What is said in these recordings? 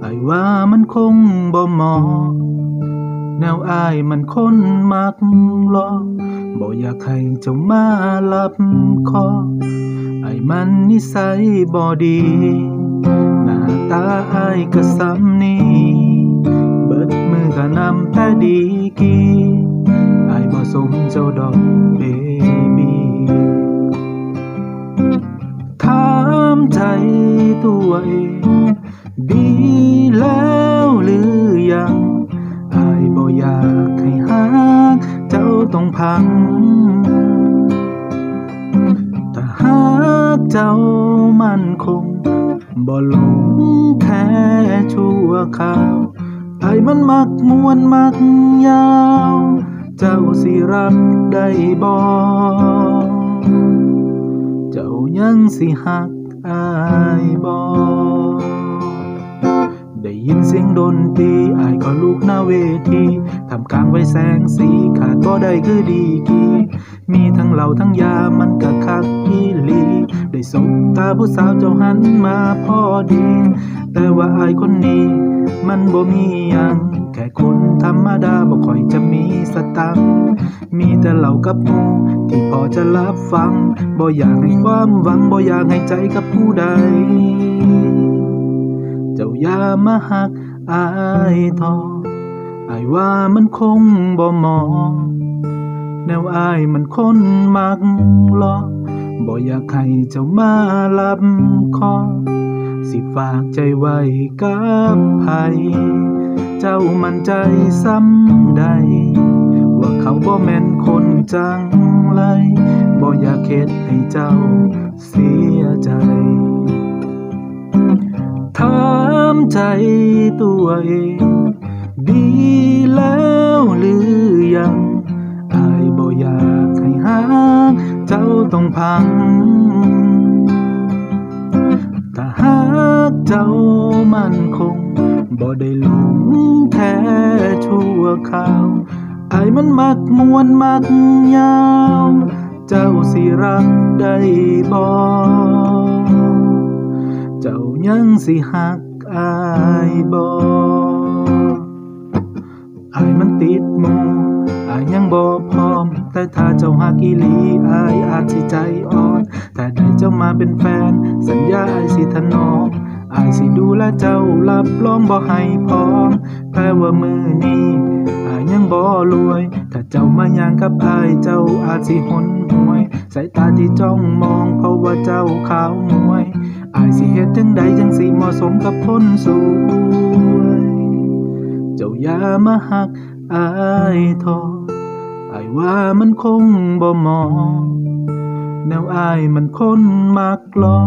ไอ้ว่ามันคงบ่เหมาะแนวอายมันคนมักลอบ่อยากให้เจ้ามารับคอ ไอ้มันนิสัยบ่ดี หน้าตาอายก็ซ้ำนี้ เบิดมือก็นำแต่ดีกีอายบ่สมเจ้าดอกเบบีถามใจตัวเองดี อยากให้หักเจ้าต้องพังถ้าหากเจ้ามันคงบ่หลงแค่ชั่วคราวไอ้มันมักมวนมักยาว เจ้าสิรับได้บ่เจ้ายังสิหักอายบ่ ยินเสียงดนตรีอายก็ลุกหน้าเวทีทำกลางไว้แสงสีขาดบ่ได้คือดีกีมีทั้งเหล่าทั้งยามันก็คักอีหลี ได้สบตาผู้สาวเจ้าหันมาพอดี แต่ว่าอายคนนี้ มันบ่มียังแค่คนธรรมดาบ่ค่อยจะมีสตังมีแต่เหล่ากับหมูที่พอจะรับฟัง บ่อยากให้ความหวัง บ่อยากให้ใจกับผู้ใด อย่ามาหักอายทออายว่ามันคงบ่เหมาะแนวอายมันคนมักลอบ่อยากให้เจ้ามารับคอสิฝากใจไว้กับไผเจ้ามันใจซ้ำใด ว่าเขาบ่แม่นคนจังไรบ่อยากเฮ็ดให้เจ้าเสียใจถามใจตัวเอง ดีแล้วหรือยังอายบ่อยากให้หากเจ้าต้องพังถ้าหากเจ้ามันคง บ่ได้หลงแท้ชั่วคราวอายมันมักมวนมักยาว เจ้าสิรักได้บ่เจ้ายังสิหัก อายบ่อายมันติดหมูอายยังบ่พร้อม แต่ถ้าเจ้าหักอีหลีอายอาจสิใจอ่อนแต่ได้เจ้ามาเป็นแฟน สัญญาอายสิถนอมอายสิดูแลเจ้ารับรองบ่ให้พร้อมแต่ว่ามือนี้อายยังบ่รวย ถ้าเจ้ามาย่างกับอายเจ้าอาจสิหนหวย สายตาที่จ้องมองเพราะว่าเจ้าขาวมวยอายสิเฮ็ดจังใด สิเหมาะสมกับคนสวย เจ้าอย่ามาหักอายทออายว่ามันคงบ่เหมาะแนวอายมันคนมากลอ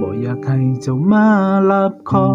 บ่อยากให้เจ้ามาลับคอ